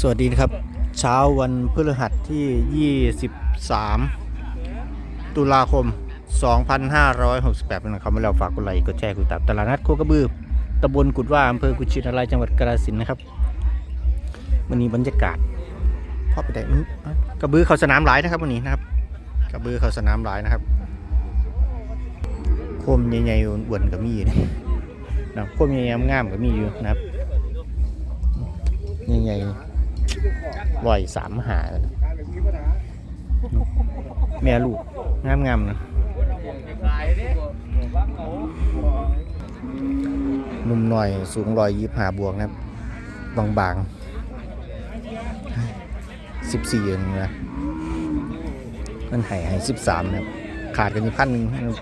สวัสดีนะครับ เช้าวันพฤหัสที่ 23 ตุลาคม 2568เป็นคำว่าเราฝากกดไลค์กดแชร์กดติดตลาดนัดโคกระบือตำบลกุดว่าอำเภอกุชินารายจังหวัดกาฬสินธุ์นะครับวันนี้บรรยากาศพ่อไปได้กระบือเขาสนามหลายนะครับวันนี้นะครับ กระบือเขาสนามหลายนะครับโคมใหญ่ๆอ้วนๆก็มีอยู่นะครับโคมใหญ่ๆงามๆก็มีอยู่นะครับใหญ่ๆ ร้อยสามหาแม่ลูกงามๆนะหนุ่มหน่อยสูงร้อยยี่ห้าบวกนะครับางๆสิบสี่เองนะมันหายหายสิบสามนะขาดกันอยู่พันหนึ่งนะครั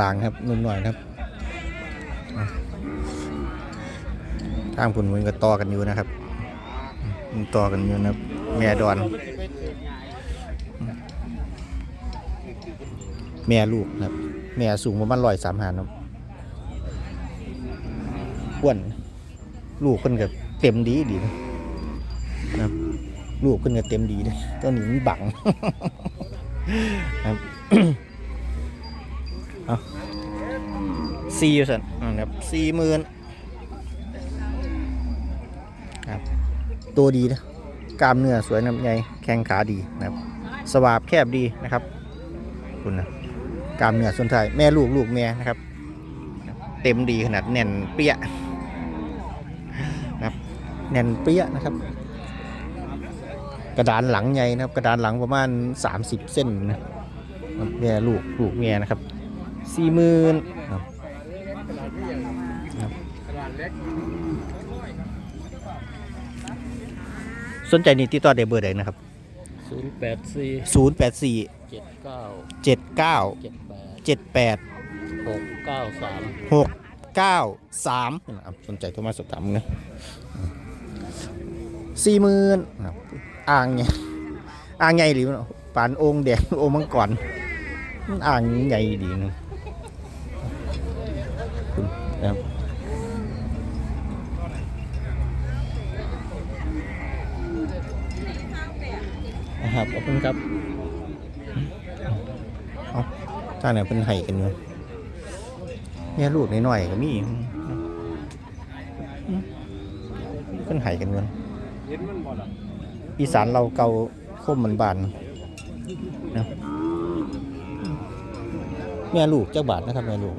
บางๆครับนุ่มหน่อยครับอะทางผุนมันก็ต่อกันอยู่นะครับ ต่อกันอยู่นะแม่ดอน แม่ลูกนะครับ แม่สูงประมาณร้อยสามหาครับอ้วน ลูกคนกับเต็มดีดีนะครับ ลูกขึ้นก็เต็มดีเลยตัวนี้มันบังครับเอาสี่สันอ่าครับสี่หมื่น ตัวดีนะกล้ามเนื้อสวยนะใหญ่แข้งขาดีนะครับ สวาบแคบดีนะครับ คุณนะกล้ามเนื้อส่วนท้ายแม่ลูกลูกแม่นะครับ เต็มดีขนาดแน่นเปี้ยนะครับ แน่นเปี้ยนะครับ กระดานหลังใหญ่นะครับ กระดานหลังประมาณ 30 เส้นนะแม่ลูกลูกเมียนะครับสี่หมื่นครับครับ สนใจนี่ติดต่อได้เบอร์ใดนะครับ ศูนย์แปดสี่084 เจ็ดเก้า79 เจ็ดแปด78 หกเก้าสาม693นะครับสนใจโทรมาสอบถามนะสี่หมื่นครับอ่างไงอ่างใหญ่หรือมันปานองค์แดงองค์มังกรมันอ่างใหญ่ดีนะคุณนะครับ ครับ ขอบคุณครับเอาท่านเนี่ยเป็นไห้กันอยู่เนี่ยลูกน้อยๆก็มีเป็นไห้กันอยู่อีสานเราเกาคมมันบานนะแม่ลูกเจ้าบาทนะครับแม่ลูก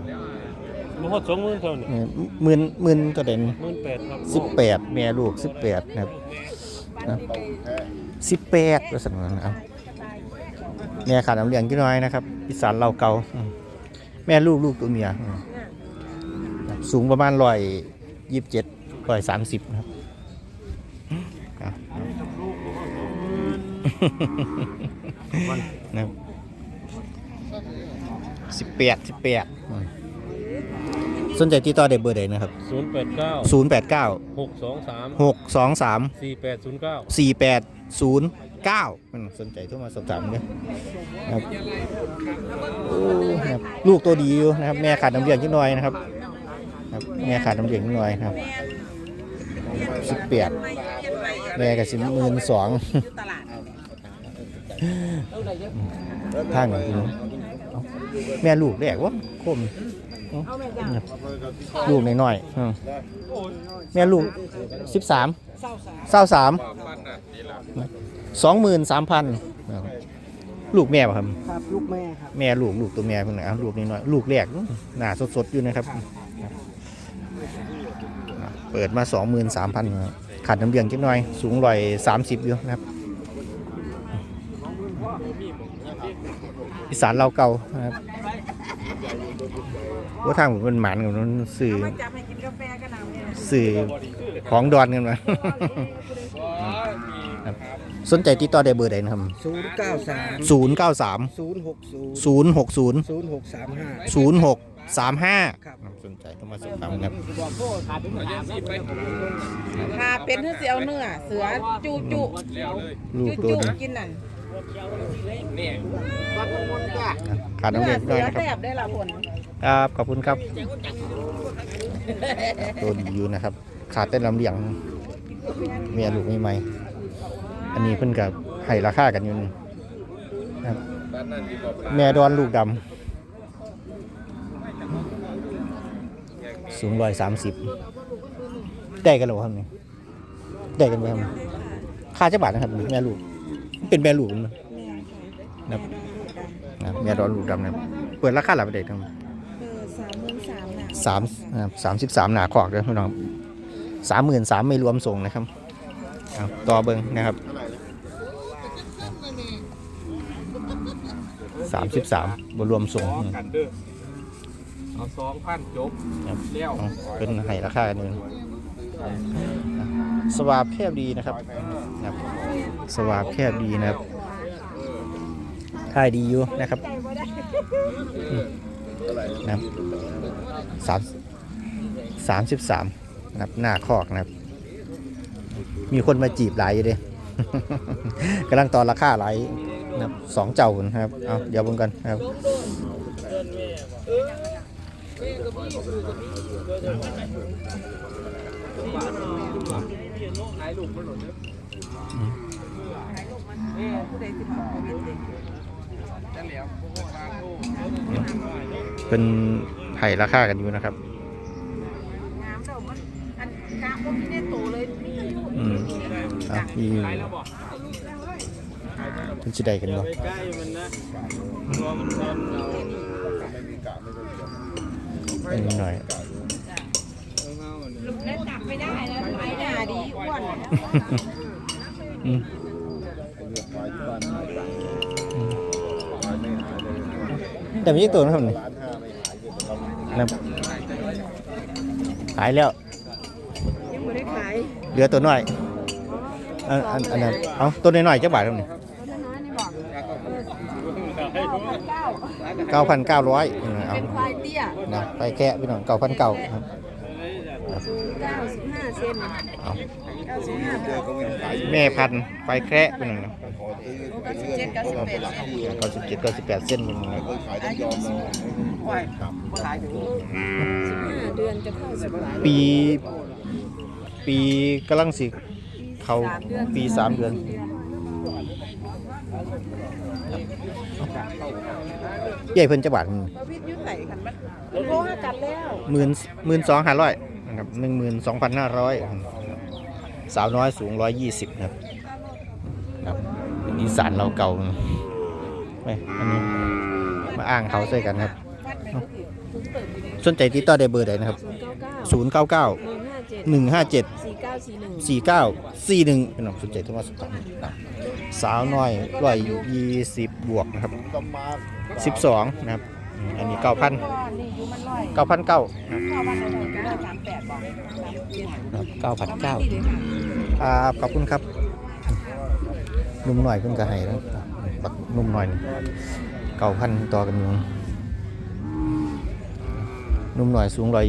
มันหดสองหมื่นเท่านี้เนี่ยหมื่นหมื่นตัวเด่นหมื่นแปดครับสิบแปดแม่ลูกสิบแปดนะครับ สิบแปดว่าสันนะครับแม่ขาดน้ำเลี้ยงกี่น้อยนะครับอีสานเราเกาแม่ลูกลูกตัวเมียสูงประมาณร้อยยี่สิบเจ็ดร้อยสามสิบนะครับครับนะครับสิบแปดสิบแปด สนใจติดต่อได้เบอร์ใดนะครับ ศูนย์แปดเก้าศูนย์แปดเก้าหกสองสามหกสองสามสี่แปดศูนย์เก้า สี่แปดศูนย์เก้าสนใจโทรมาสอบถามเนี่ยนะครับโอ้นะครับลูกตัวดีอยู่นะครับ แม่ขาดน้ำเลี้ยงนิดหน่อยนะครับครับ แม่ขาดน้ำเลี้ยงนิดหน่อยนะครับสิบแปดแม่กับสิบหมื่นสองทางของคุณเอาแม่ลูกแรกวะคมเอา ลูกน้อยๆอืมแม่ลูกสิบสามเศร้าสามสองหมื่นสามพันลูกแม่ป่ะครับ ครับลูกแม่ครับแม่ลูกลูกตัวแม่เพิ่งนะลูกน้อยๆลูกแรกหน้าสดๆอยู่นะครับ เปิดมาสองหมื่นสามพันขาดน้ำเลี้ยงจักหน่อย สูงร้อยสามสิบอยู่นะครับอีสานเราเก่านะครับ ว่าทางผมเป็นหมานกับนั้นสื่อจับให้กินกาแฟกันเอาเนี่ยสื่อของดอนกันมา ครับ สนใจติดต่อได้เบอร์ใดนะครับ ศูนย์เก้าสามศูนย์เก้าสามศูนย์หกศูนย์ศูนย์หกศูนย์ศูนย์หกสามห้าศูนย์หกสามห้าครับ สนใจต้องมาสอบถามครับค่ะเป็นเนื้อเสียวเนื้อ เสือจุจุลูกจุตัวจุนี้กินนั่นขาดน้ำเนื้เลี้อยงด้เสืวยนะครับอแสบได้ละผล ครับขอบคุณครับตัวดีอยู่นะครับ ขาดแต่น้ำเลียงแม่ลูกใหมอันนี้เพิ่นกับให้ราคากันอยู่นี่นะครับแม่ดอนลูกดำสูงร้อยสามสิบได้กันหรอครับนี่ได้กันไหมครับค่าจะบาทนะครับแม่ลูก เป็นแม่ลูกมั้ยนะครับแม่ดอนลูกดำนะครับเปิดราคาหลับเด็กทั้งเออสามหมื่น สามน่ะสามนะครับสามสิบสามหนาขอกเด้อพี่น้องสามหมื่นสามไม่รวมส่งนะครับเอาต่อเบิ้งนะครับสามสิบสามบรวมส่งสองกันเด้อเอาสองพันจบครับเลี้ยวเอาเป็นให้ราคากันอยู่สวาบแคบดีนะครับนะครับสวาบแคบดีนะครับค่ายดีอยู่นะครับอืม นะครับสามสามสิบสามนะครับหน้าคอกนะครับ มีคนมาจีบหลายอยู่เด้กำลังตอนราคาหลายนะครับสองเจ้านะครับเอาเดี๋ยวบิ่งกันนะครับผู้ใดสิบอกโควิดเลย เป็นไผ่ราคากันอยู่นะครับงามเด้อมันอันกะบ่มีในโตเลยมีอายุอืมอะมีเป็นสิได้กันบ่ใกล้มันนะรวมมันเป็นเราอันนี้หน่อยได้จับไม่ได้แล้วไอ้หน้าดีอ้วน แต่มีอีกตัวนะครับนี่นะครับขายแล้ว ยังไม่ได้ขายเหลือตัวน้อยอันอันอันนั้นเอาตัวน้อยๆจะบาทเท่าไหร่ตัวน้อยนี่บอกเก้าพันเก้าร้อยเอาเป็นควายเตี้ยนะไปแค่พี่น้องเก้าพันเก้าครับสูง 95เซนเอา95บวกแม่พันธุ์ไปแค่พี่น้องนะ97 98เซนเก้าสิบเจ็ดเก้าสิบแปดเส้นพี่น้องนะอายุ15เดือนจะเข้า10ปีปีกำลังสิเขาปีสามเดือนใหญ่เพิ่นจะบาทประวิทย์อยุ่ใส่คันมันมันโทรหากันแล้ว หมื่นหมื่นสองห้าร้อยนะ ครับหนึ่งหมื่นสองพันห้าร้อยสาวน้อยสูงร้อยยี่สิบครับครับอีสานเราเก่าไปอันนี้มาอ้างเขาใส่กันครับ สนใจติดต่อได้เบอร์ใดนะครับ099 0 9 9 157 1 5 7 4941 4 9 4 1เป็นน้องสนใจโทรมาสอบถามครับสาวน้อยร้อยยี่สิบบวกนะครับสิบสองนะครับ อืมอันนี้เก้าพันนี่อยู่มันร้อยเก้าพันเก้าเข้าบ้านเราก็ได้38บอก37เก้าพันเก้านี่เลยค่ะครับขอบคุณครับนุ่มหน่อยเพิ่นก็ให้แล้วบักนุ่มหน่อยเก้าพันต่อกันอยู่นุ่มหน่อยสูงร้อย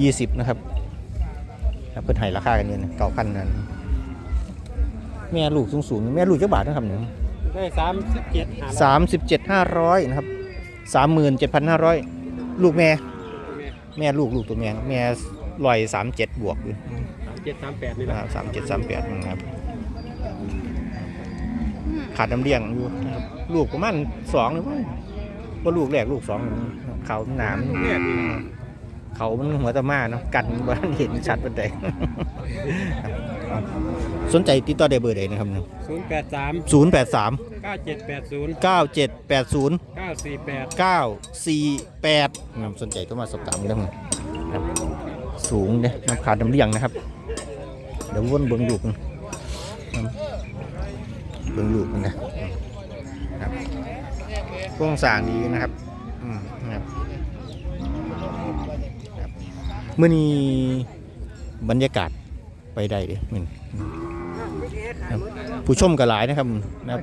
ยี่สิบนะครับครับเพิ่นให้ราคากันอยู่เก้าพันนั่นแม่ลูกสูงสูงๆแม่ลูกเจ้าบาทนะครับเนี่ย ได้สามสิบเจ็ดหาสามสิบเจ็ดห้าร้อยนะครับสามหมื่นเจ็ดพันห้าร้อยลูกแม่ แม่ลูกลูกตัวแม่แม่ลอยสามเจ็ดบวกอยู่เจ็ดสามแปดนี่แหละสามเจ็ดสามแปดนะครับ ขาดน้ำเลี้ยงอยู่นะครับลูกประมาณสองหรือว่าว่าลูกแรกลูกสองเขาหนามนเนี่ยดีเขามันหัวตะมาเนาะกันบ้านเห็นชัดเป็นใด สนใจติดต่อได้เบอร์ใดนะครับศูนย์แปดสามศูนย์แปดสามเก้าเจ็ดแปดศูนย์เก้าเจ็ดแปดศูนย์เก้าสี่แปดเก้าสี่แปดนะครับสนใจก็มาสอบถามกันนะครับสูงเนี่ยน้ำขาดน้ำเลี้ยงนะครับ เดี๋ยววนเบิ้งลูกมันนะครับเบิ้งลูกมันนะครับโครงสร้างดีนะครับอืมนะครับครับมื่อนี้บรรยากาศไปได้เลยมื้อนี้ ครับผู้ชมก็หลายนะครับนะครับ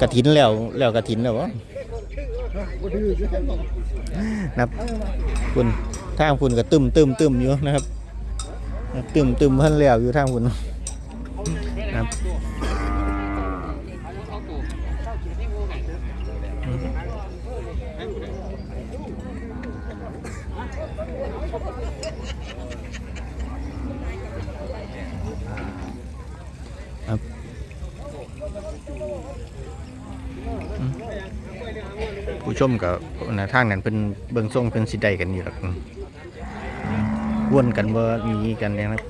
กระถินแล้วแล้วกระถินแล้ววะนะครับคุณทางคุณก็ตึมตึมตึมอยู่นะครับตึมตึมเพิ่นแล้วอยู่ทางคุณนะครับ ชมกับนะทางนั้นเพิ่นเบิ่งทรงเพิ่นสิได้กันอยู่หรอกวนกันว่ามีกันนะครับ